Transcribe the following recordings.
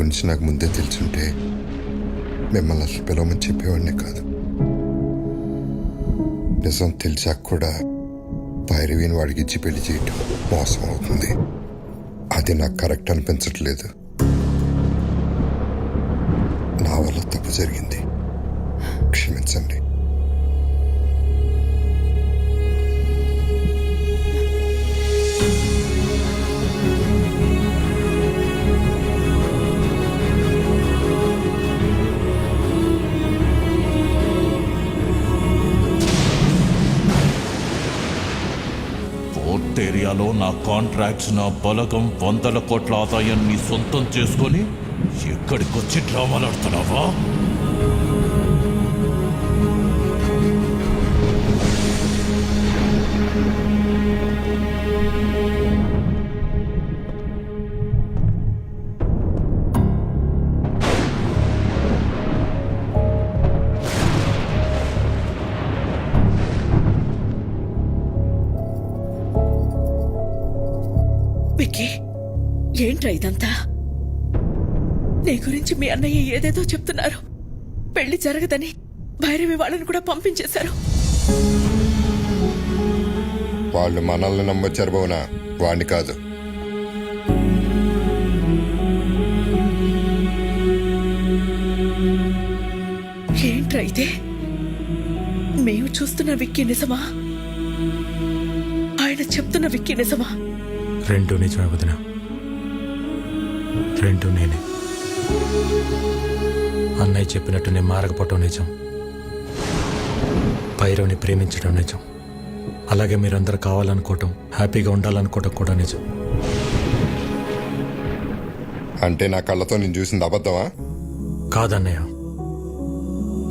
గురించి నాకు ముందే తెలుసుంటే మిమ్మల్ని అసలు పిలవమని చెప్పేవాడినే కాదు. నిజం తెలిసాక కూడా భైరవిని వాడికిచ్చి పెళ్ళి చేయటం మోసం అవుతుంది. అది నాకు కరెక్ట్ అనిపించట్లేదు. నా వల్ల తప్పు జరిగింది. క్షమించండి. ఏరియాలో నా కాంట్రాక్ట్స్ నా బలగం వందల కోట్ల ఆదాయాన్ని సొంతం చేసుకొని ఎక్కడికొచ్చి డ్రామాలాడుతున్నావా? విక్కీ ఏంట్రా ఇదంతా? నీ గురించి మీ అన్నయ్య ఏదేదో చెప్తున్నారు. పెళ్ళి జరగదని భైరవి వాళ్ళని కూడా పంపించేశారు. వాళ్ళు మనల్ని నమ్మొచ్చారు బోనా వాడిని కాదు. ఏంట్రా ఇదే? మేము చూస్తున్న విక్కీ నిజమా? ఆయన చెప్తున్న విక్కీ నిజమా? రెండు నిజమే వదిన. రెండు నేనే. అన్నయ్య చెప్పినట్టు నేను మారకపోవటం నిజం. భైరవ్ని ప్రేమించడం నిజం. అలాగే మీరందరూ కావాలనుకోవటం హ్యాపీగా ఉండాలనుకోవటం కూడా నిజం. అంటే నా కళ్ళతో నేను చూసింది అబద్ధమా? కాదన్నయ్య.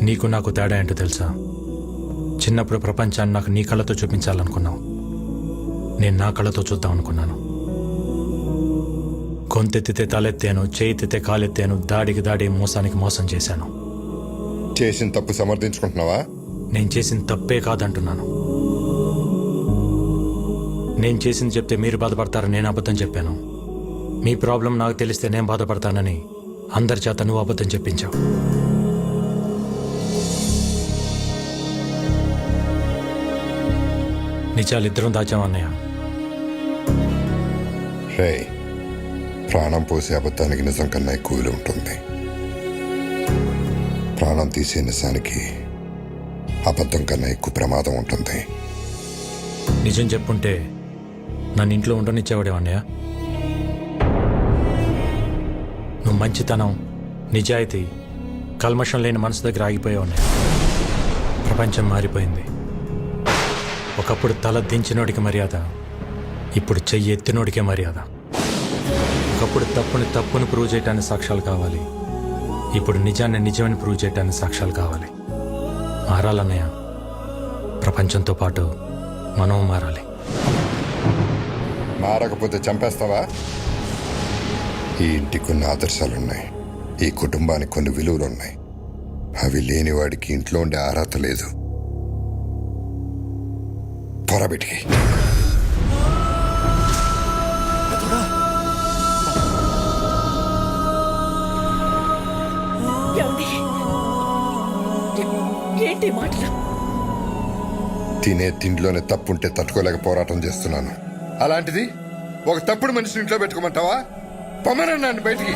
నీకు నాకు తేడా ఏంటో తెలుసా? చిన్నప్పుడు ప్రపంచాన్ని నాకు నీ కళ్ళతో చూపించాలనుకున్నావు. నేను నా కళ్ళతో చూద్దాం అనుకున్నాను గొంతెత్తితే తలెత్తాను చేయితే కాలెత్తాను దాడికి దాడి మోసానికి మోసం చేశాను. చేసిన తప్పు సమర్థించుకుంటున్నావా? నేను చేసిన తప్పే కాదంటున్నాను. నేను చేసింది చెప్తే మీరు బాధపడతారని నేను అబద్ధం చెప్పాను. మీ ప్రాబ్లం నాకు తెలిస్తే నేను బాధపడతానని అందరి చేత నువ్వు అబద్ధం చెప్పించావు. నిజాలిద్దరం దాచామన్నయ్య రే ప్రాణం పోసే అబద్ధానికి నిజం కన్నా ఎక్కువ విలువ ఉంటుంది. ప్రాణం తీసే నిజానికి అబద్ధం కన్నా ఎక్కువ ప్రమాదం ఉంటుంది. నిజం చెప్పుంటే నన్ను ఇంట్లో ఉండనిచ్చేవాడే నువ్వు మంచితనం నిజాయితీ కల్మషం లేని మనసు దగ్గర ఆగిపోయావు ప్రపంచం మారిపోయింది. ఒకప్పుడు తల దించినోడికి మర్యాద ఇప్పుడు చెయ్యి ఎత్తినోడికే మర్యాద. ఒకప్పుడు తప్పుని తప్పుని ప్రూవ్ చేయటానికి సాక్ష్యాలు కావాలి. ఇప్పుడు నిజాన్ని నిజమని ప్రూవ్ చేయటానికి సాక్ష్యాలు కావాలి. మారాలన్నయ్య ప్రపంచంతో పాటు మనం మారాలి. మారకపోతే చంపేస్తావా? ఈ ఇంటికి కొన్ని ఆదర్శాలున్నాయి. ఈ కుటుంబానికి కొన్ని విలువలు ఉన్నాయి అవి లేని వాడికి ఇంట్లో ఉండే అర్హత లేదు. పొరబెట్టి ఏమండి? ఏంటి మాటలు? తినే తిండిలోనే తప్పుంటే తట్టుకోలేక పోరాటం చేస్తున్నాను. అలాంటిది ఒక తప్పుడు మనిషిని ఇంట్లో పెట్టుకోమంటావా? పొమ్మనండి బయటికి.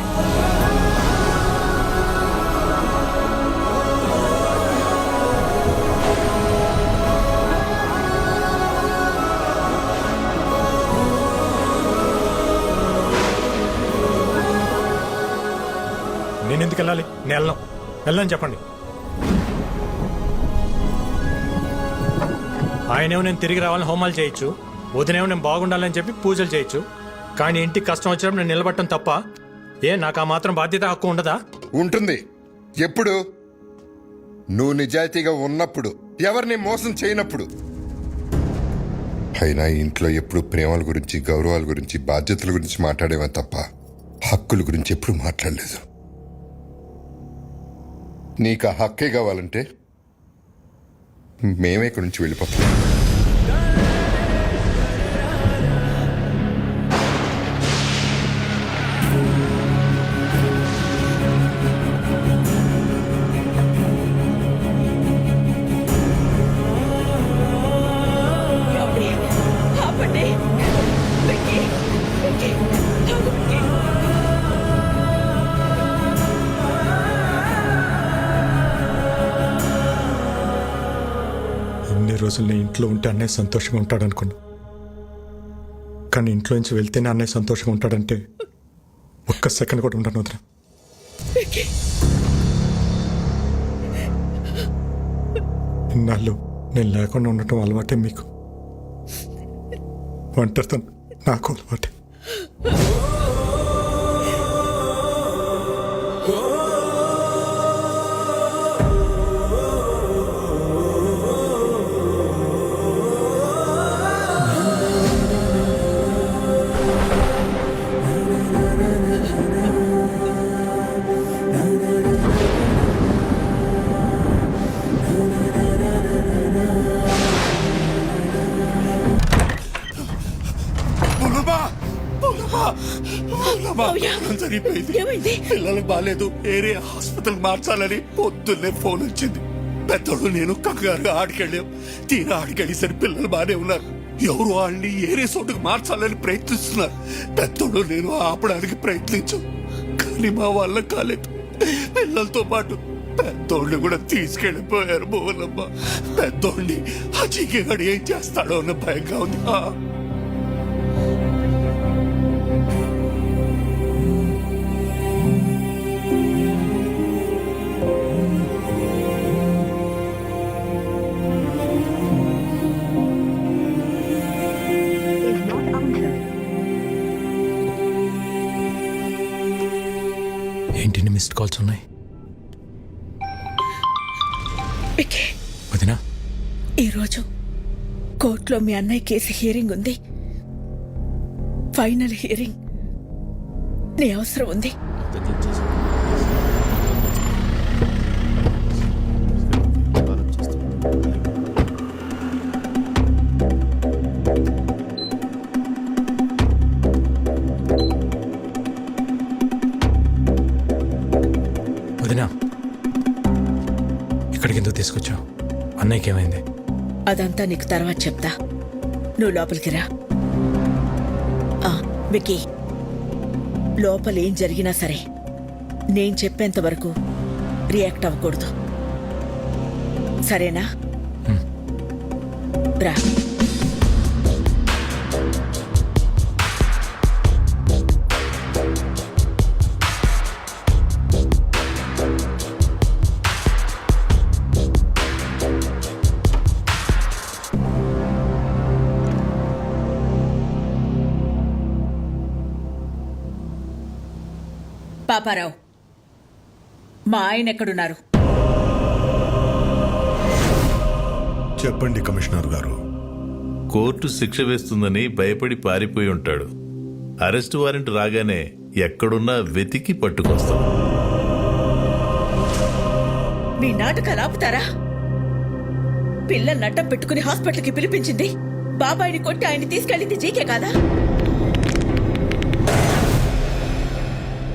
ఎందుకు వెళ్ళాలి నేను వెళ్ళను వెళ్ళని చెప్పండి. ఆయనేమో నేను తిరిగి రావాలని హోమాలు చేయొచ్చు. వదినేమో నేను బాగుండాలని చెప్పి పూజలు చేయొచ్చు. కానీ ఇంటికి కష్టం వచ్చినప్పుడు నేను నిలబడటం తప్ప ఏ నాకు ఆ మాత్రం బాధ్యత హక్కు ఉండదా? ఉంటుంది. ఎప్పుడు? నువ్వు నిజాయితీగా ఉన్నప్పుడు ఎవరిని మోసం చేయనప్పుడు. అయినా ఇంట్లో ఎప్పుడు ప్రేమల గురించి గౌరవాల గురించి బాధ్యతల గురించి మాట్లాడేవా తప్ప హక్కుల గురించి ఎప్పుడు మాట్లాడలేదు. నీకు ఆ హక్కే కావాలంటే మేమే ఇక్కడి నుంచి వెళ్ళిపోతాం. రోజులు నేను ఇంట్లో ఉంటే అన్నయ్య సంతోషంగా ఉంటాడనుకున్నా. కానీ ఇంట్లో నుంచి వెళ్తేనే అన్నయ్య సంతోషంగా ఉంటాడంటే ఒక్క సెకండ్ కూడా ఉండను వదిన. ఇన్నాళ్ళు నేను లేకుండా ఉండటం అలవాటే మీకు. ఒంటరితో నాకు అలవాటే. ఏమైంది? పిల్లలకు బాగాలేదు. ఏరియా హాస్పిటల్ మార్చాలని పొద్దున్నే ఫోన్ వచ్చింది. పెద్దోడు నేను కంగారుగా ఆడికెళ్ళాం. తీరా ఆడికెళ్ళేసరి పిల్లలు బాగానే ఉన్నారు. ఎవరు వాళ్ళని ఏరే చోటుకు మార్చాలని ప్రయత్నిస్తున్నారు. పెద్దోడు నేను ఆపడానికి ప్రయత్నించు. కానీ మా వల్ల కాలేదు. పిల్లలతో పాటు పెద్దోడిని కూడా తీసుకెళ్ళిపోయారు భువనమ్మ. పెద్దోడిని ఆ చీకగాడు ఏం చేస్తాడో అన్న భయంగా ఉంది. కాల్స్ ఉన్నాయి విక్కీ. వదినా. ఈరోజు కోర్టులో మీ అన్నయ్య కేసు హియరింగ్ ఉంది. ఫైనల్ హియరింగ్ నీ అవసరం ఉంది. ఏమైంది అదంతా నీకు తర్వాత చెప్తా. నువ్వు లోపలికి రా. ఆ, విక్కీ. లోపల ఏం జరిగినా సరే నేను చెప్పేంత వరకు రియాక్ట్ అవ్వకూడదు. సరేనా? రా. పాపారావు. మా ఆయన ఎక్కడున్నారు? చెప్పండి కమిషనర్ గారు. కోర్టు శిక్ష వేస్తుందని భయపడి పారిపోయి ఉంటాడు. అరెస్ట్ వారెంట్ రాగానే ఎక్కడున్నా వెతికి పట్టుకొస్తాం. మీ నాటకాలు ఆపుతారా? పిల్లల్ని నట్టం పెట్టుకుని హాస్పిటల్కి పిలిపించింది. బాబాయిని కొట్టి ఆయన్ని తీసుకెళ్ళింది జీకే కాదా?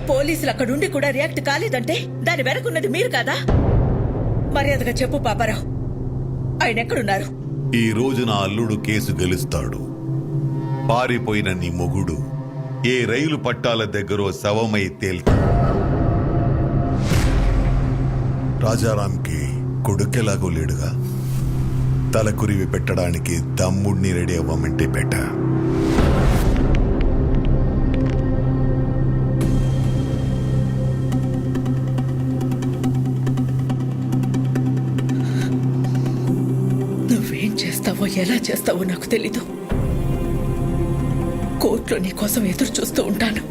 పోలీసులు అక్కడుండి కూడా రియాక్ట్ కాలేదంటే దాని వెనకున్నది మీరు కాదా? మర్యాదగా చెప్పు పాపారావు. ఆయన ఎక్కడున్నారు? ఈ రోజు నా అల్లుడు కేసు గెలుస్తాడు. పారిపోయిన నీ మొగుడు ఏ రైలు పట్టాల దగ్గర శవమై తేల్తా రాజారాంకి కొడుకెలాగో లేడుగా. తలకురివి పెట్టడానికి తమ్ముడిని రెడీ అవ్వమంటే బెటర్. ఎలా చేస్తావో నాకు తెలీదు. కోర్టులో నీ కోసం ఎదురు చూస్తూ ఉంటాను.